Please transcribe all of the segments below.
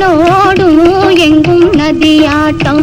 Node ఎంగు నది atom.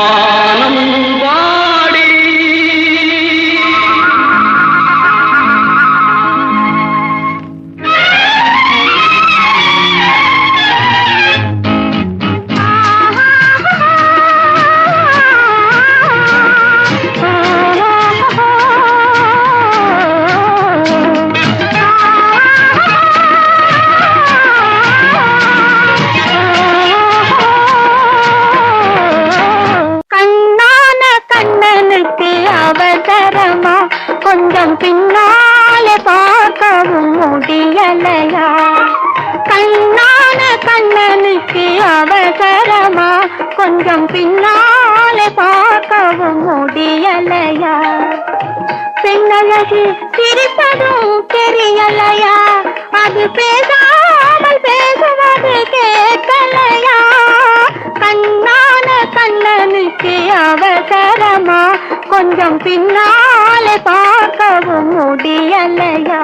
ஞானம் அவசரமா கொஞ்சம் பின்னாலே பார்க்கவும் முடியலையா? பெண்ணழகு சிரிப்பதும் தெரியலையா? அது பேசாமல் பேசுவது கேட்கலையா? கண்ணான கண்ணனுக்கு அவசரமா கொஞ்சம் பின்னாலே பார்க்கவும் முடியலையா?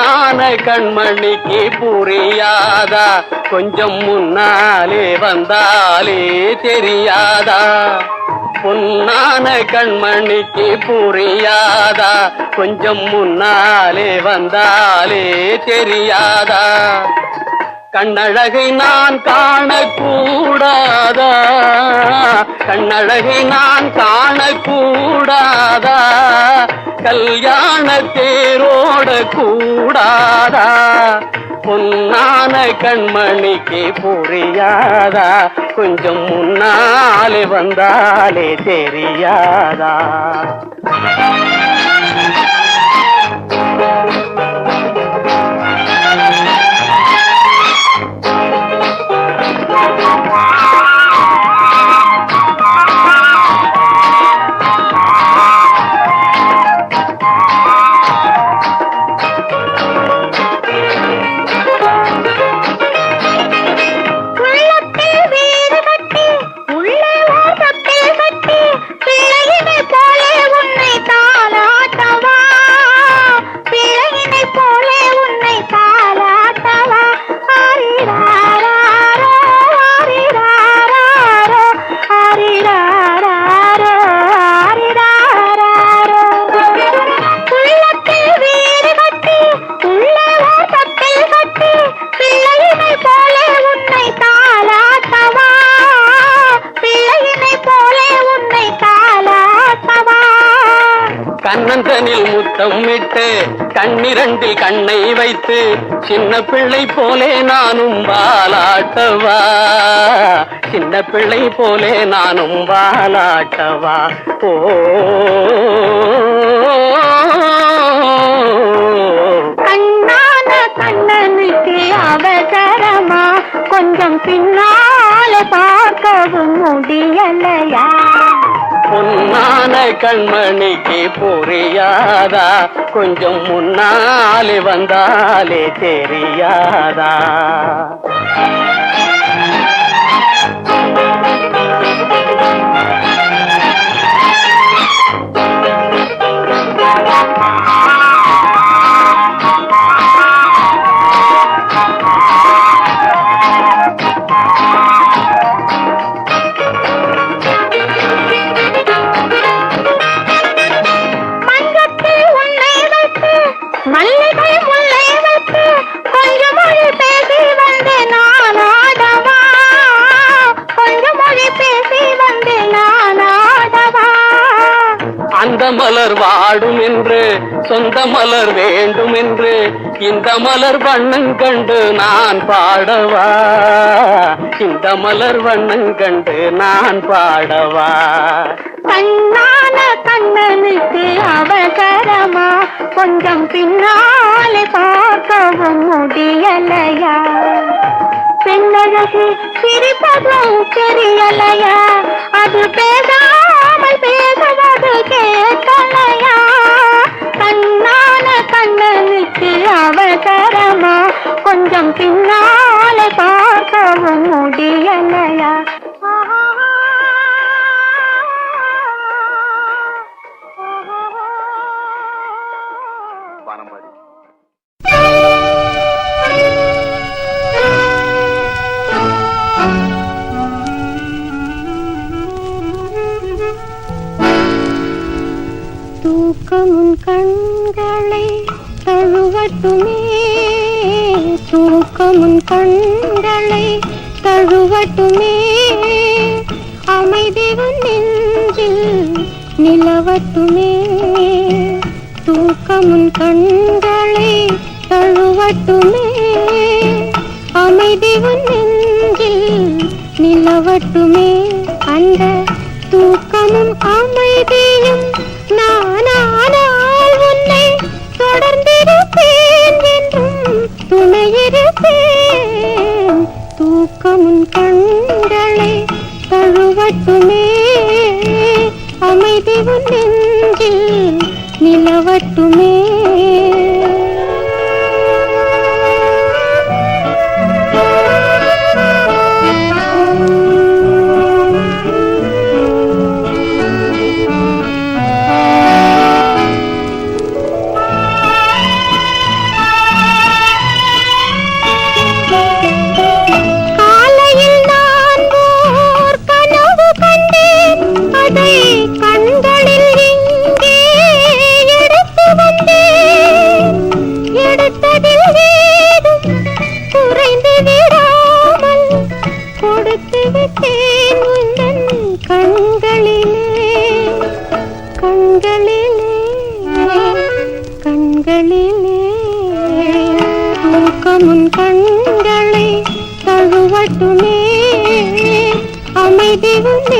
பொன்னான கண்மணிக்கு புரியாதா? கொஞ்சம் முன்னாலே வந்தாலே தெரியாதா? பொன்னான கண்மணிக்கு புரியாதா? கொஞ்சம் முன்னாலே வந்தாலே தெரியாதா? கண்ணழகை நான் காணக்கூடாதா? கண்ணழகை நான் காணக்கூடாதா? கல்யாண தேரோட கூடாதா? பொன்னான கண்மணிக்கு புரியாதா? கொஞ்சம் முன்னாலே வந்தாலே தெரியாதா? கண்ணிரண்டில் கண்ணை வைத்து சின்ன பிள்ளை போலே நானும் வாலாட்டவா? சின்ன பிள்ளை போலே நானும் வாலாட்டவா? ஓ அவசரமா கொஞ்சம் பின்னால பார்க்கவும் முடியலையா? பொன்னான கண்மணிக்கு புரியாதா? கொஞ்சம் முன்னாலே வந்தாலே தெரியாதா? மலர் வாடும் என்று சொந்த மலர் வேண்டும் என்று இந்த மலர் வண்ணம் கண்டு நான் பாடவா? இந்த மலர் வண்ணம் கண்டு நான் பாடவா? கண்ணான கண்ணனுக்கு அவசரமா கொஞ்சம் பின்னாலே பார்க்கவும் முடியலையா? பெண்ணழகு சிரிப்பதும் தெரியலையா? அது பேசாமல் பேசுவது கேட்கலையா கண்ணான கண்ணனுக்கு அவசரமா கொஞ்சம் பின்னாலே பார்க்கவும் முடியலையா? தழுவட்டுமே தூக்கமுன் கண்களை தழுவட்டுமே. அமைதிவன் நெஞ்சில் நிலவட்டுமே. தூக்கமுன் கண்களை தழுவட்டுமே. அமைதிவன் நெஞ்சில் நிலவட்டுமே. கண்களிலே கண்களிலே. முக்கமுன் கண்களை தழுவட்டுமே. அமைதி உண்டே.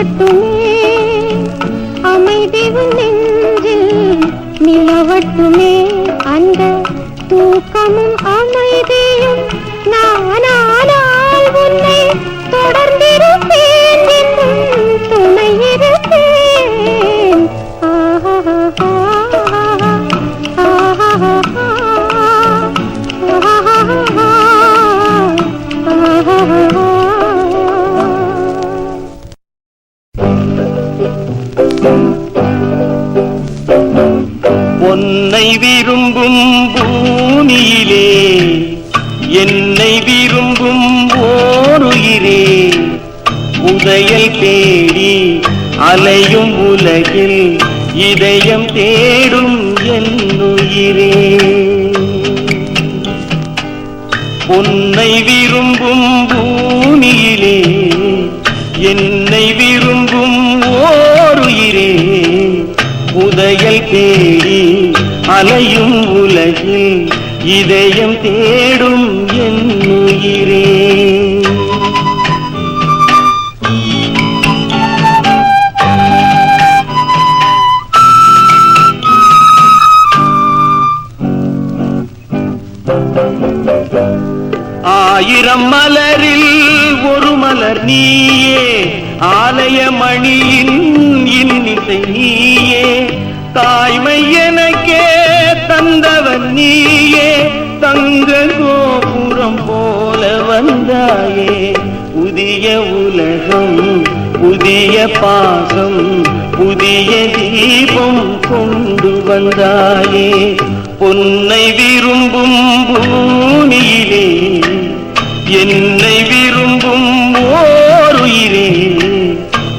தழுவட்டுமே உன்னை விரும்பும் பூமியிலே என்னை விரும்பும் ஓருயிரே உதயல் தேடி அலையும் உலகில் இதயம் தேடும் தாய்மை எனக்கே தந்தவன் நீயே. தங்க கோபுரம் போல வந்தாயே. புதிய உலகம் புதிய பாசம் புதிய தீபம் கொண்டு வந்தாயே. பொன்னை விரும்பும் பூமியிலே என்னை விரும்பும் ஓருயிரே.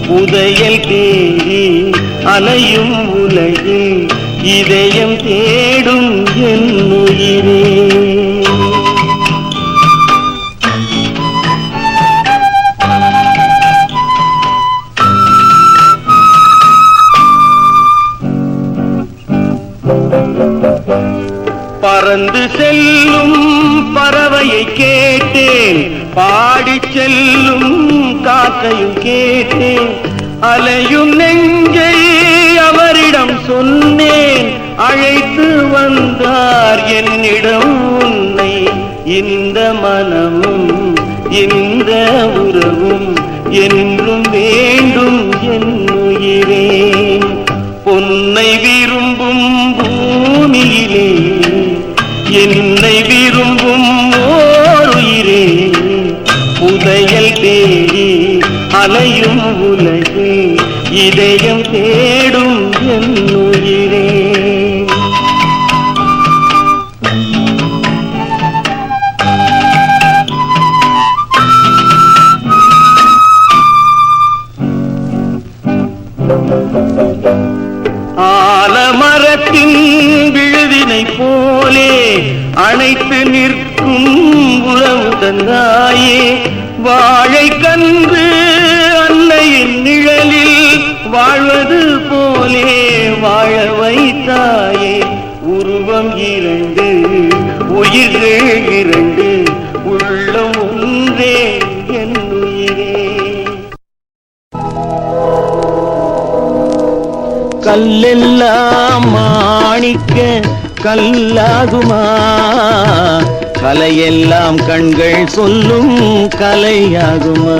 உதயல் தேடி அலையும் உலகில் இதயம் தேடும் என்னுயிரே பறந்து செல்லும் பறவையை கேட்டேன். பாடி செல்லும் காக்கையும் கேட்டேன். அலையும் நெஞ்சை அவர் அவரிடம் சொன்னேன் அழைத்து வந்தார் என்னிடம் உன்னை. இந்த மனமும் இந்த உறவும் என்றும் வேண்டும் என்னுயிரே பொன்னை விரும்பும் பூமியிலே என்னை விரும்பும் ஓருயிரே புதையல் தேடி அலையும் உலகே இதயம் தேடும் என் வாழ வைத்தாயே. உருவம் இரண்டு உயிர்கள் இரண்டு உள்ளம் ஒன்றே என் உயிரே கல்லெல்லாம் மாணிக்க கல்லாகுமா? கலையெல்லாம் கண்கள் சொல்லும் கலையாகுமா?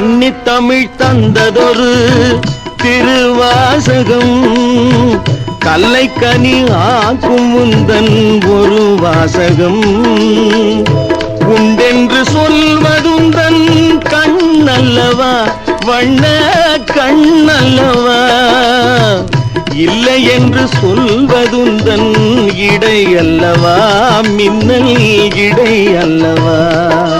அன்னி தமிழ் தந்ததொரு திருவாசகம். கல்லை கனி ஆக்கும் முந்தன் ஒரு வாசகம். உண்டென்று சொல்வதுந்தன் கண்ணல்லவா? வண்ண கண்ணல்லவா? இல்லை என்று சொல்வதுந்தன் இடை அல்லவா மின்னல் இடை அல்லவா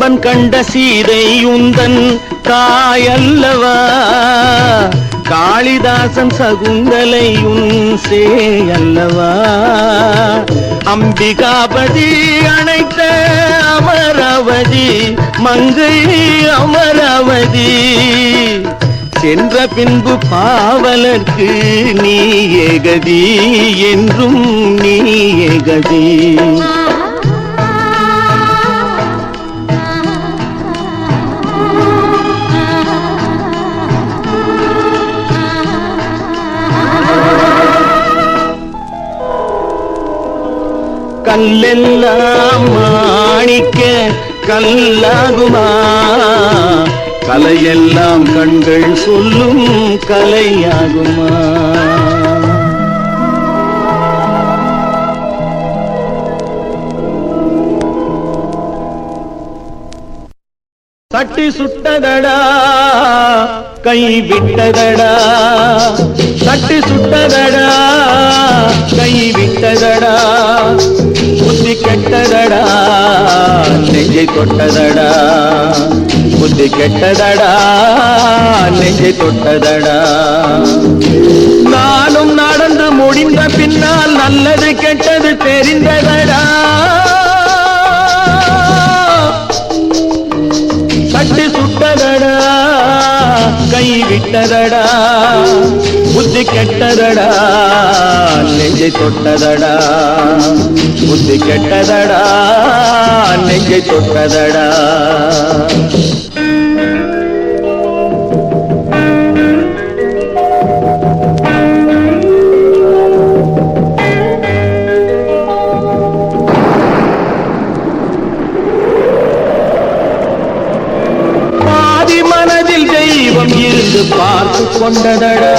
கம்பன் கண்ட சீதை உந்தன் தாயல்லவா? காளிதாசன் சகுந்தலை உன் சேயல்லவா? அம்பிகாபதி அணைத்த அமராவதி மங்கை அமராவதி சென்ற பின்பு பாவலர்க்கு நீ ஏகதி என்றும் நீ ஏகதி. கல்லெல்லாம் மாணிக்க கல்லாகுமா? கலையெல்லாம் கண்கள் சொல்லும் கலையாகுமா? தட்டி சுட்டதடா கை விட்டதடா தட்டி சுட்டதடா. கை விட்டதடா புத்தி கெட்டதடா. நெஞ்சை தொட்டதடா. புத்தி கெட்டதடா. நெஞ்சை தொட்டதடா. நானும் நடந்து முடிந்த பின்னால் நல்லது கெட்டது தெரிந்த விட்டதடா புத்தி கெட்டதடா நெஞ்சை தொட்டதடா. புத்தி கெட்டதடா நெஞ்சை தொட்டதடா. தெய்வம் பார்த்து கொண்டதடா.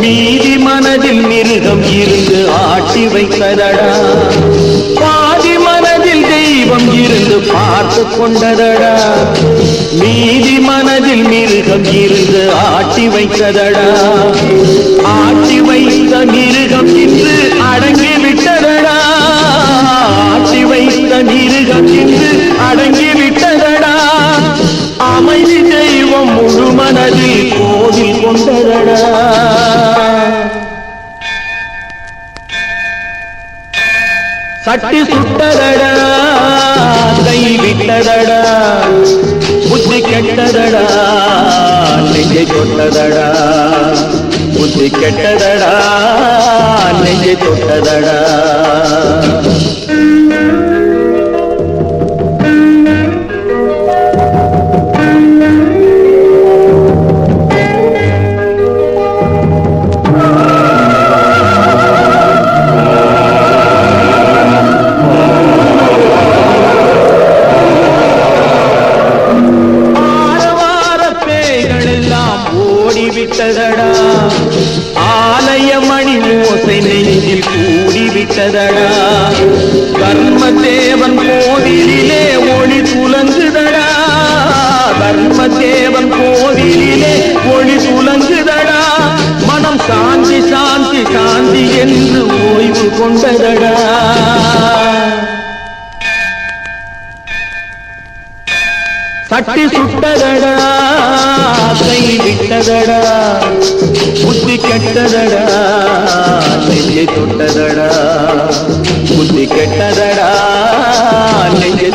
மீதி மனதில் மிருகம் இருந்து ஆட்டி வைத்ததடா. பாதி மனதில் தெய்வம் இருந்து பார்த்து கொண்டதடா. மீதி மனதில் மிருகம் இருந்து ஆட்டி வைத்ததடா. ஆட்டி வைத்த மிருகம் இன்று அடங்கி விட்டதடா. ஆட்டி வைத்த மிருகம் இன்று அடங்கி விட்டதடா. அமைதி தெய்வம் முழு மனதில் கோவில் கொண்டதடா. சட்டி சுட்டதடா கை விட்டதடா. புத்தி கெட்டதடா நெஞ்சை தொட்டதடா. புத்தி கெட்டதடா நெஞ்சை தொட்டதடா. ஆலய மணி ஓசை நெஞ்சில் கூடிவிட்டதடா கர்மதேவன் கோவிலிலே ஒளி துலங்குதடா கர்மதேவன் கோவிலிலே ஒளி துலங்குதடா மனம் சாந்தி சாந்தி சாந்தி என்று ஓய்வு கொண்டதடா. சட்டி சுட்டதடா கை விட்டதடா. புத்தி கெட்டதடா நெஞ்சை தொட்டதடா. புத்தி கெட்டதடா நெஞ்சை